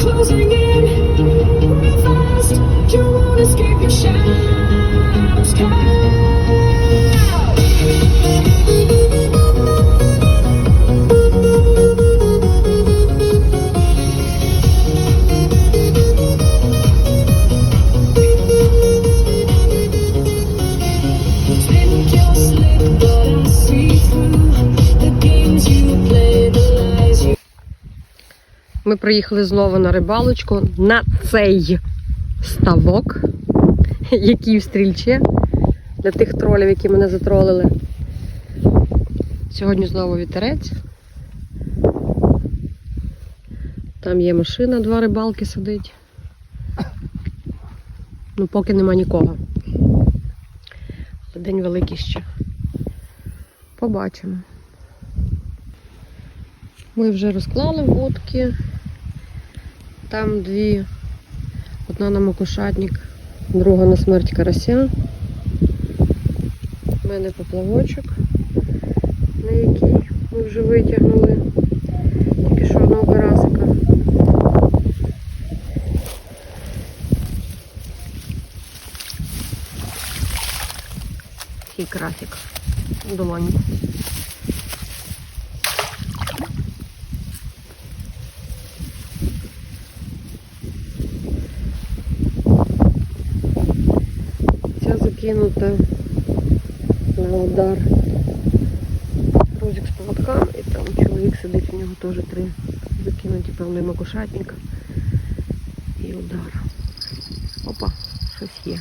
closing in real fast. You won't escape your shadows. Ми приїхали знову на рибалочку на цей ставок, який в стрільче для тих тролів, які мене затролили. Сьогодні знову вітерець. Там є машина, два рибалки сидить. Ну, поки нема нікого. День великий ще. Побачимо. Ми вже розклали вудки. Там дві. Одна на макушатник, друга на смерть карася. У мене поплавочок, на який ми вже витягнули. Тільки що одного карасика. Такий красик. Долонь. Ця на удар. розік з поводками і там чоловік сидить, у нього теж три закинуті, певний макушатник і удар. Опа, щось є.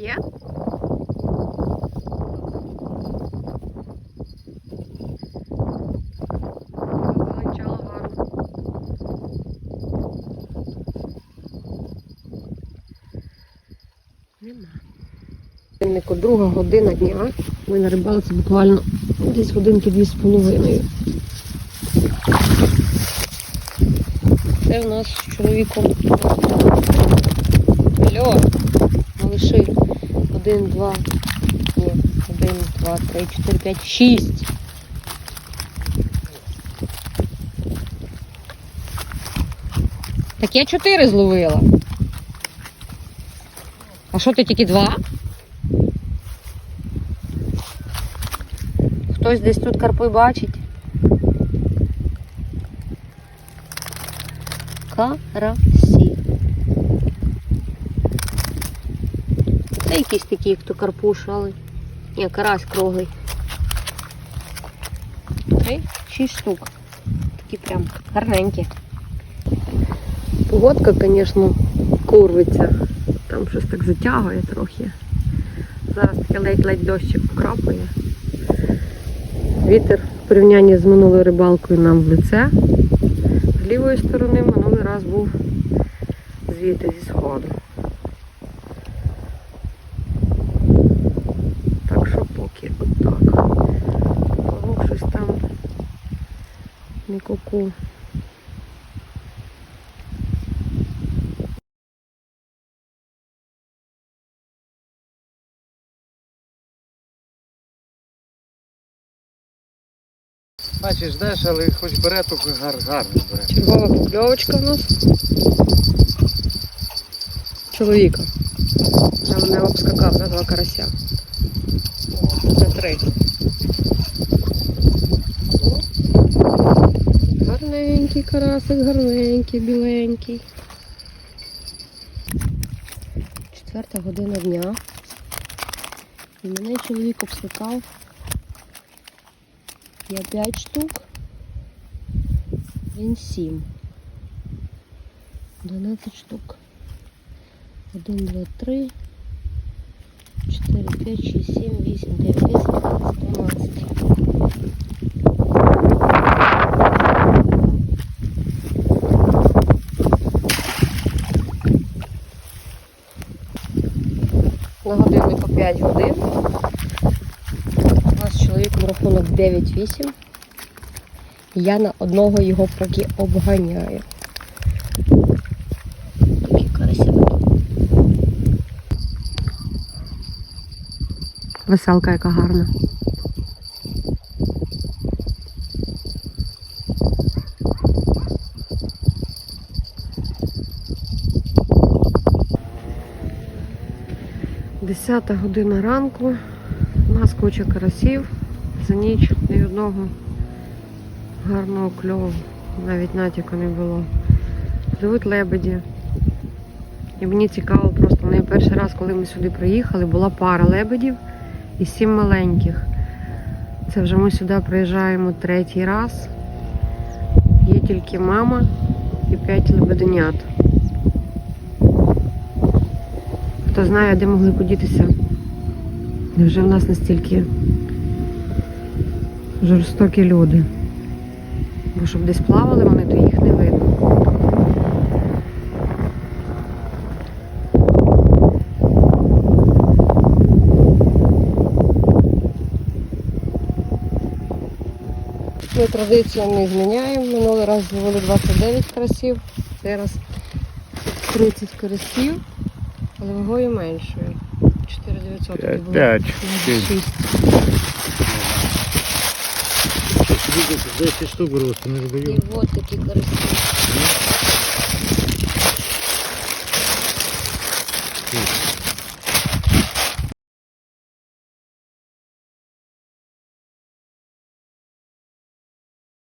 Є? Друга година дня. Ми на рибалці буквально десь годинки дві з половиною. Це в нас з чоловіком. Алло, малыши. Один, два, ні, один, два, три, чотири, п'ять, шість. Так я чотири зловила. А що ти тільки два? Хтось десь тут карпи бачить. Карасі. Це якісь такі, хто карпуш, але. Ні, карась круглий. Три, шість штук. Такі прям гарненькі. Погодка, звісно, курвиться. Там щось так затягує трохи. Зараз таке ледь-ледь дощик покрапує. Вітер в порівнянні з минулою рибалкою нам в лице. З лівої сторони минулий раз був звідти зі сходу. Так що поки отак. Павук щось там не куку. Бачиш, ждеш, але хоч бере, то гар, гарно бере. Чергова покльовочка в нас. Чоловіка. Нам не обскакав на два карася. На три. Гарненький карасик, гарненький, біленький. Четверта година дня. І мене чоловік обскакав. Я 5 штук. Він 7. 12 штук. 1, 2, 3, 4, 5, 6, 7, 8, 9, 10, 12, 12. На по 5 годин. У нас з чоловіком рахунок 9-8. Я на одного його поки обганяю. Такі карасяки. Веселка яка гарна. Десята година ранку. У нас куча карасів. За ніч ні одного гарного кльову. Навіть натяку не було. Пливуть лебеді. І мені цікаво просто, мені перший раз, коли ми сюди приїхали, була пара лебедів і сім маленьких. Це вже ми сюди приїжджаємо третій раз. Є тільки мама і п'ять лебеденят. Хто знає, де могли подітися. Невже в нас настільки жорстокі люди? Бо щоб десь плавали вони, то їх не видно. Ми традицію не зміняємо. Минулий раз зловили 29 карасів, зараз 30 карасів, але вагою меншою. 4900 тоді було. П'ять. Навіть шість. 10 штук просто не І от такі карасі.